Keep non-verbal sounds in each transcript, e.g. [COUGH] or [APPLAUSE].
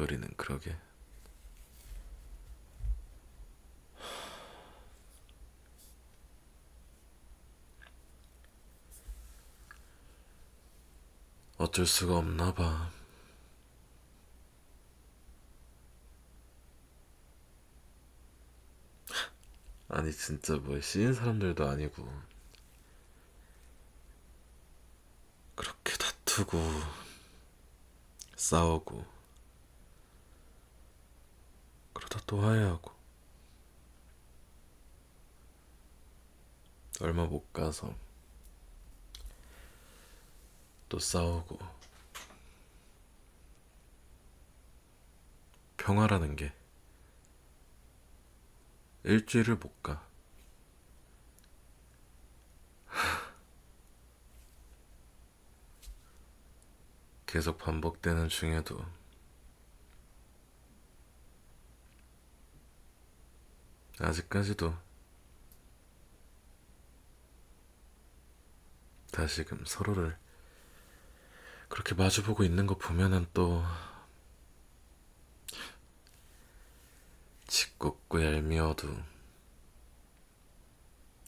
우리는 그러게. 어쩔 수가 없나 봐. 아니 진짜 뭐 씌인 사람들도 아니고 그렇게 다투고 싸우고 그러다 또 화해하고 얼마 못 가서 또 싸우고 평화라는 게 일주일을 못 가. [LAUGHS] 계속 반복되는 중에도 아직까지도 다시금 서로를 그렇게 마주보고 있는 거 보면은 또 짓궂고 얄미워도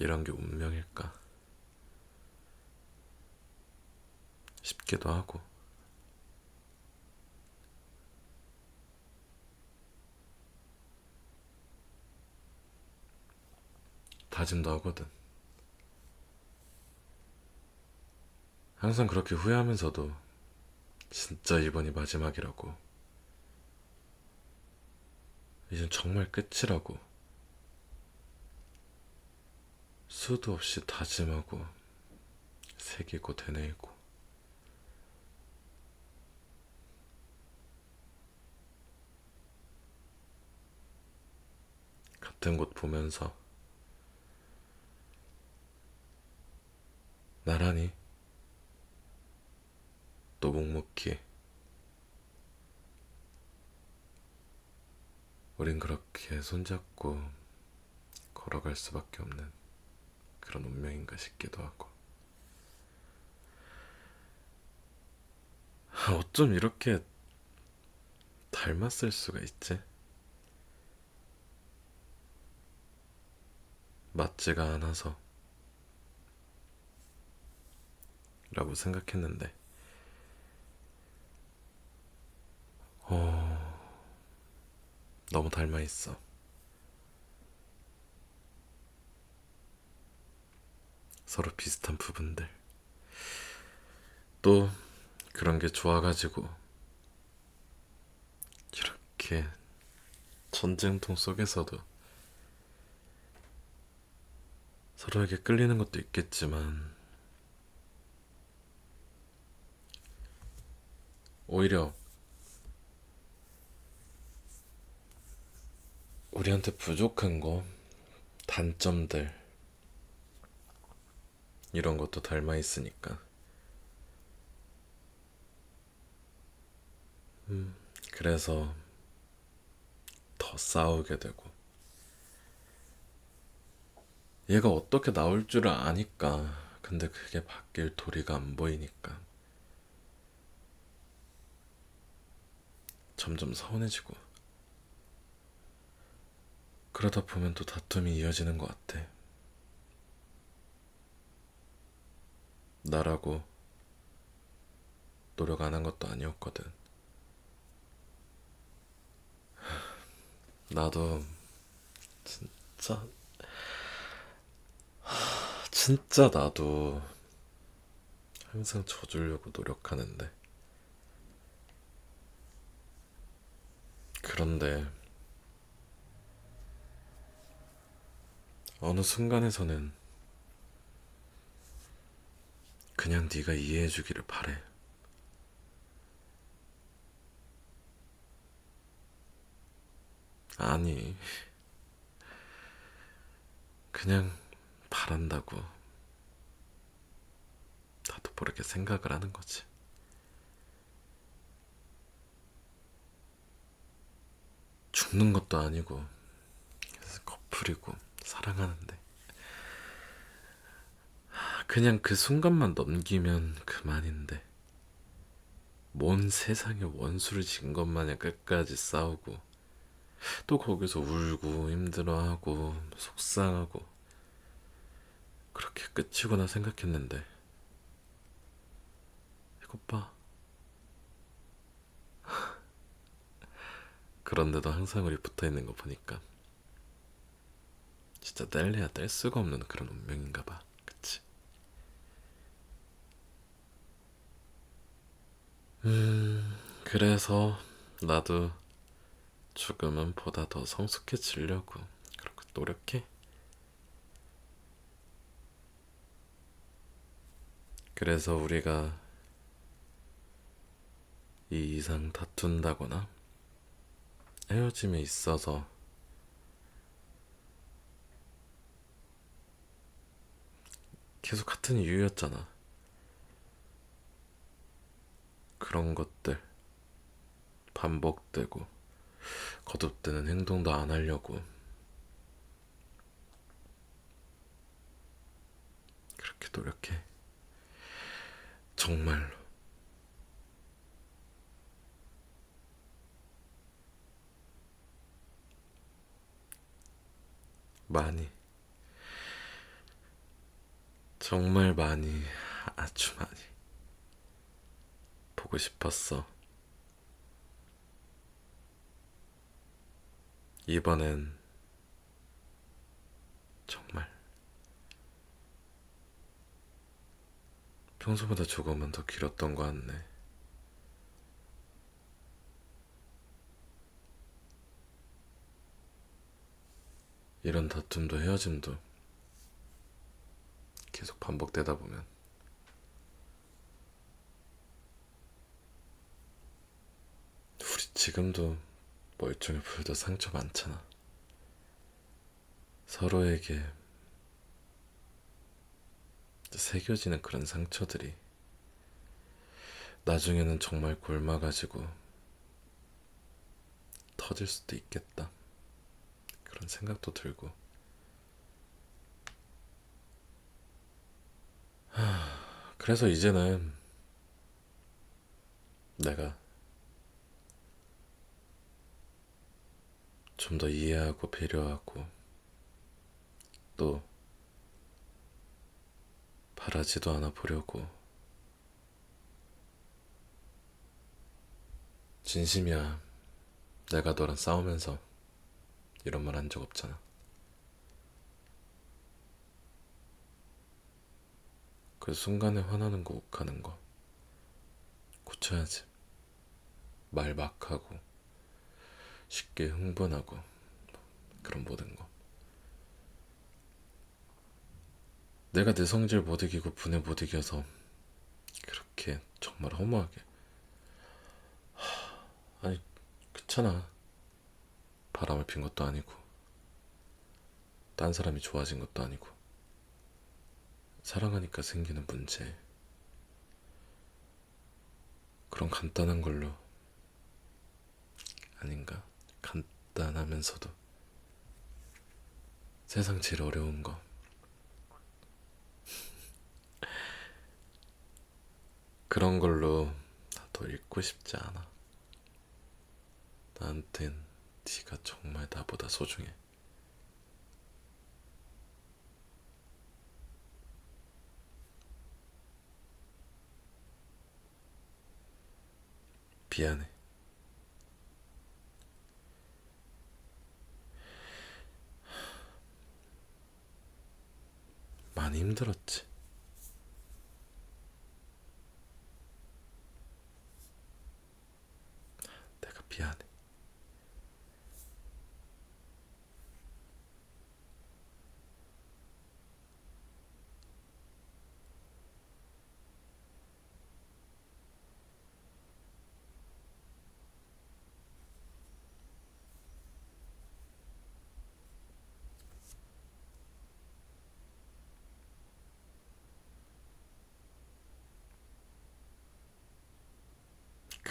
이런 게 운명일까 싶기도 하고 다짐도 하거든. 항상 그렇게 후회하면서도 진짜 이번이 마지막이라고. 이젠 정말 끝이라고. 수도 없이 다짐하고 새기고 되뇌이고 같은 곳 보면서 나란히 또 묵묵히. 우린 그렇게 손잡고 걸어갈 수밖에 없는 그런 운명인가 싶기도 하고. 아, 어쩜 이렇게 닮았을 수가 있지? 맞지가 않아서 라고 생각했는데. 어 너무 닮아 있어. 서로 비슷한 부분들. 또 그런 게 좋아가지고 이렇게 전쟁통 속에서도 서로에게 끌리는 것도 있겠지만 오히려 우리한테 부족한 거, 단점들, 이런 것도 닮아 있으니까. 음, 그래서 더 싸우게 되고. 얘가 어떻게 나올 줄 아니까. 근데 그게 바뀔 도리가 안 보이니까. 점점 서운해지고 그러다 보면 또 다툼이 이어지는 것 같아. 나라고 노력 안 한 것도 아니었거든. 나도 진짜 진짜 나도 항상 져주려고 노력하는데 그런데 어느 순간에서는 그냥 네가 이해해 주기를 바래. 아니, 그냥 바란다고. 나도 모르게 생각을 하는 거지. 죽는 것도 아니고 그래서 커플이고 사랑하는데. 그냥 그 순간만 넘기면 그만인데. 뭔 세상에 원수를 진 것 마냥 끝까지 싸우고 또 거기서 울고 힘들어하고 속상하고 그렇게 끝이구나 생각했는데. 이것 봐 그런데도 항상 우리 붙어 있는 거 보니까 진짜 뗄래야 뗄 수가 없는 그런 운명인가 봐 그치? 음 그래서 나도 조금은 보다 더 성숙해지려고 그렇게 노력해. 그래서 우리가 이 이상 다툰다거나 헤어짐에 있어서 계속 같은 이유였잖아. 그런 것들 반복되고 거듭되는 행동도 안 하려고 그렇게 노력해. 정말로. 많이. 정말 많이, 아주 많이. 보고 싶었어. 이번엔 정말 평소보다 조금은 더 길었던 것 같네. 이런 다툼도 헤어짐도 계속 반복되다 보면 우리 지금도 멀쩡해 보여도 상처 많잖아. 서로에게 새겨지는 그런 상처들이 나중에는 정말 곪아가지고 터질 수도 있겠다. 그런 생각도 들고. 하, 그래서 이제는 내가 좀 더 이해하고 배려하고 또 바라지도 않아 보려고 진심이야. 내가 너랑 싸우면서 이런 말 한 적 없잖아. 그 순간에 화나는 거, 욱하는 거 고쳐야지. 말 막 하고 쉽게 흥분하고 그런 모든 거. 내가 내 성질 못 이기고 분해 못 이겨서 그렇게 정말 허무하게. 하, 아니 그렇잖아. 바람을 핀 것도 아니고 딴 사람이 좋아진 것도 아니고 사랑하니까 생기는 문제. 그런 간단한 걸로 아닌가? 간단하면서도 세상 제일 어려운 거. [LAUGHS] 그런 걸로 나도 읽고 싶지 않아. 나한텐 네가 정말 나보다 소중해. 미안해. 많이 힘들었지. 내가 미안해.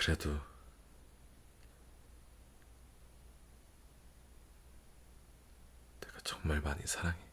그래도 내가 정말 많이 사랑해.